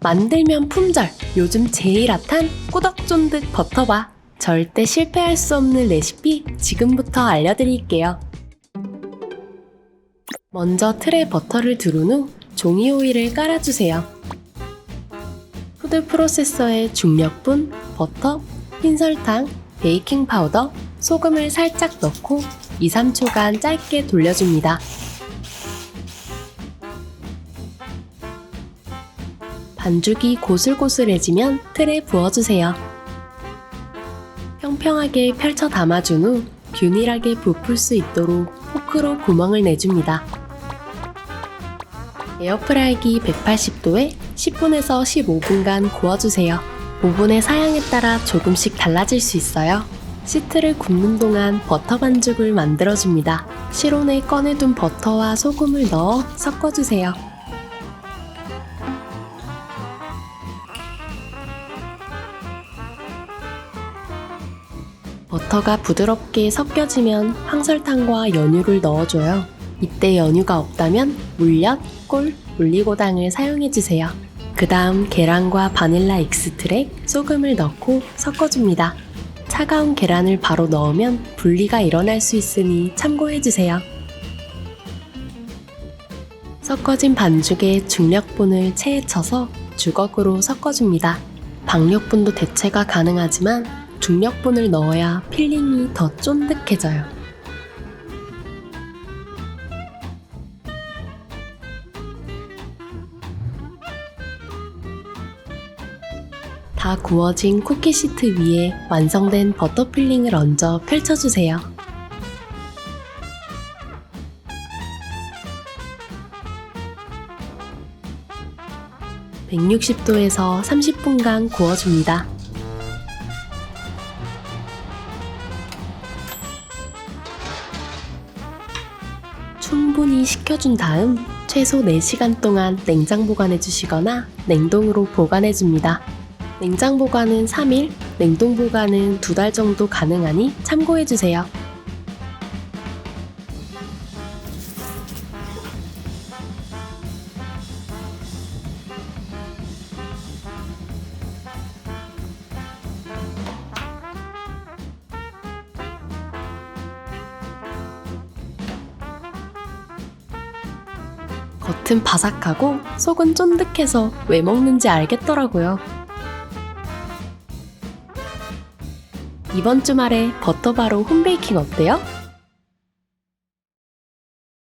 만들면 품절! 요즘 제일 핫한 꾸덕쫀득 버터바! 절대 실패할 수 없는 레시피 지금부터 알려드릴게요. 먼저 틀에 버터를 두른 후 종이 오일을 깔아주세요. 푸드 프로세서에 중력분, 버터, 흰 설탕, 베이킹 파우더, 소금을 살짝 넣고 2, 3초간 짧게 돌려줍니다. 반죽이 고슬고슬해지면 틀에 부어주세요. 평평하게 펼쳐 담아준 후 균일하게 부풀 수 있도록 포크로 구멍을 내줍니다. 에어프라이기 180도에 10분에서 15분간 구워주세요. 오븐의 사양에 따라 조금씩 달라질 수 있어요. 시트를 굽는 동안 버터 반죽을 만들어줍니다. 실온에 꺼내둔 버터와 소금을 넣어 섞어주세요. 버터가 부드럽게 섞여지면 황설탕과 연유를 넣어줘요. 이때 연유가 없다면 물엿, 꿀, 올리고당을 사용해주세요. 그 다음 계란과 바닐라 익스트랙, 소금을 넣고 섞어줍니다. 차가운 계란을 바로 넣으면 분리가 일어날 수 있으니 참고해주세요. 섞어진 반죽에 중력분을 체에 쳐서 주걱으로 섞어줍니다. 박력분도 대체가 가능하지만 중력분을 넣어야 필링이 더 쫀득해져요. 다 구워진 쿠키 시트 위에 완성된 버터 필링을 얹어 펼쳐주세요. (160도에서) (30분간) 구워줍니다. 충분히 식혀준 다음 최소 4시간 동안 냉장 보관해 주시거나 냉동으로 보관해 줍니다. 냉장 보관은 3일, 냉동 보관은 2달 정도 가능하니 참고해 주세요. 겉은 바삭하고 속은 쫀득해서 왜 먹는지 알겠더라고요. 이번 주말에 버터바로 홈베이킹 어때요?